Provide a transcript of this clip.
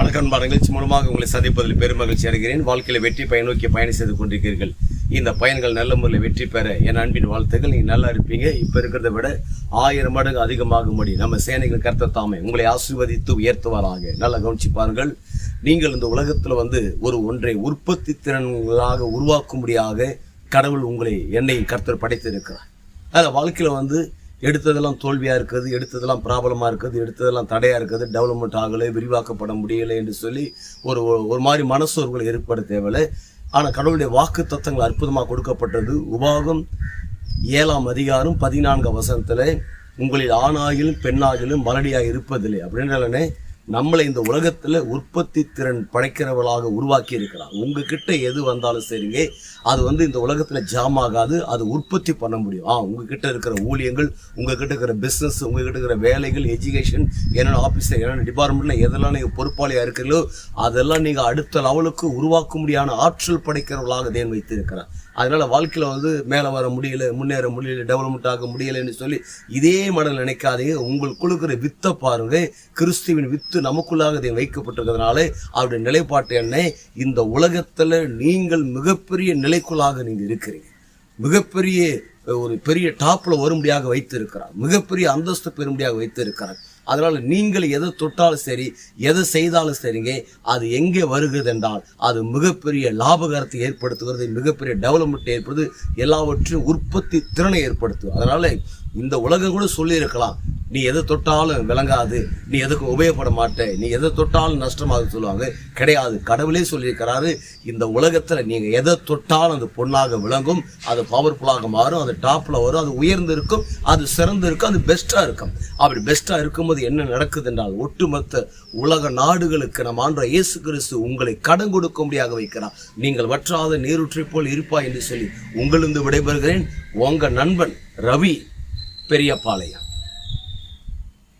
வணக்கம் நண்பா நிகழ்ச்சி மூலமாக உங்களை சந்திப்பதில் பெருமகிழ்ச்சி அடைகிறேன். வாழ்க்கையில் வெற்றி பயன் நோக்கி பயணம் செய்து கொண்டிருக்கிறீர்கள். இந்த பயன்கள் நல்ல முறையில் வெற்றி பெற என் அன்பின் வாழ்த்துக்கள். நீங்கள் நல்லா இருப்பீங்க. இப்போ இருக்கிறத விட ஆயிரம் மடங்கு அதிகமாக முடியும் நம்ம சேனைகள் கருத்த தாமே. உங்களை ஆசீர்வதித்து உயர்த்துவாராக. நல்லா கவனிச்சு பாருங்கள் நீங்கள் இந்த உலகத்தில் வந்து ஒரு ஒன்றை உற்பத்தி திறன்களாக உருவாக்கும்படியாக கடவுள் உங்களை என்னை கருத்தர் படைத்திருக்கிறார். அதில் வாழ்க்கையில் வந்து எடுத்ததெல்லாம் தோல்வியாக இருக்குது எடுத்ததெல்லாம் ப்ராப்ளமாக இருக்குது எடுத்ததெல்லாம் தடையாக இருக்குது டெவலப்மெண்ட் ஆகலை விரிவாக்கப்பட முடியலை என்று சொல்லி ஒரு ஒரு மாதிரி மனசோர்வுகளை ஏற்பட தேவையில்லை. ஆனால் கடவுளுடைய வாக்கு தத்தங்கள் அற்புதமாக கொடுக்கப்பட்டது. உபாகம் ஏழாம் அதிகாரம் பதினான்கு வசனத்தில் உங்களில் ஆணாகிலும் பெண்ணாகிலும் மலடியாக இருப்பதில்லை அப்படின்றே நம்மளை இந்த உலகத்தில் உற்பத்தி திறன் படைக்கிறவளாக உருவாக்கி இருக்கிறான் உங்ககிட்ட எது வந்தாலும் சரிங்க. அது வந்து இந்த உலகத்தில் ஜாம் ஆகாது. அது உற்பத்தி பண்ண முடியும். ஆ உங்ககிட்ட இருக்கிற ஊழியங்கள் உங்ககிட்ட இருக்கிற பிஸ்னஸ் உங்ககிட்ட இருக்கிற வேலைகள் எஜுகேஷன் என்னென்ன ஆஃபீஸில் என்னென்ன டிபார்ட்மெண்ட்டில் எதெல்லாம் நீங்கள் பொறுப்பாளியாக இருக்கிறீங்களோ அதெல்லாம் நீங்கள் அடுத்த லெவலுக்கு உருவாக்க முடியாத ஆற்றல் படைக்கிறவர்களாக தேவன் வைத்திருக்கிறார். அதனால வாழ்க்கையில் வந்து மேலே வர முடியல முன்னேற முடியல டெவலப்மெண்ட் ஆக முடியலைன்னு சொல்லி இதே மடல் நினைக்காதீங்க. உங்களுக்குள்ள இருக்கிற வித்தை பாருங்க. கிறிஸ்துவின் வித்து நமக்குள்ளாக இதை வைக்கப்பட்டிருக்கிறதுனால அவருடைய நிலைப்பாட்டு என்ன? இந்த உலகத்தில் நீங்கள் மிகப்பெரிய நிலைக்குள்ளாக நீங்கள் இருக்கிறீங்க. மிகப்பெரிய ஒரு பெரிய டாப்பில் வரும்படியாக வைத்திருக்கிறார். மிகப்பெரிய அந்தஸ்து பெறும்படியாக வைத்திருக்கிறார். அதனால் நீங்கள் எதை தொட்டாலும் சரி எதை செய்தாலும் சரிங்க அது எங்கே வருகிறது என்றால் அது மிகப்பெரிய லாபகரத்தை ஏற்படுத்துகிறது மிகப்பெரிய டெவலப்மெண்ட் ஏற்படுது எல்லாவற்றையும் உற்பத்தி திறனை ஏற்படுத்தும். அதனால் இந்த உலகம் கூட சொல்லியிருக்கலாம். நீ எதை தொட்டாலும் விளங்காது நீ எதுக்கு உபயோகப்பட மாட்டே நீ எதை தொட்டாலும் நஷ்டமாக சொல்லுவாங்க. கிடையாது கடவுளே சொல்லியிருக்கிறாரு இந்த உலகத்தில் நீங்கள் எதை தொட்டாலும் அது பொண்ணாக விளங்கும் அது பவர்ஃபுல்லாக மாறும் அது டாப்பில் வரும் அது உயர்ந்து இருக்கும் அது சிறந்து இருக்கும் அது பெஸ்ட்டாக இருக்கும். அப்படி பெஸ்ட்டாக இருக்கும்போது என்ன நடக்குது என்றால் ஒட்டுமொத்த உலக நாடுகளுக்கு நம் ஆண்ட இயேசு கிறிஸ்து உங்களை கடன் கொடுக்கும்படியாக வைக்கிறார். நீங்கள் வற்றாத நீரூற்றை போல் இருப்பாய் என்று சொல்லி உங்களிருந்து விடைபெறுகிறேன். உங்கள் நண்பன் ரவி பெரியபாளையம்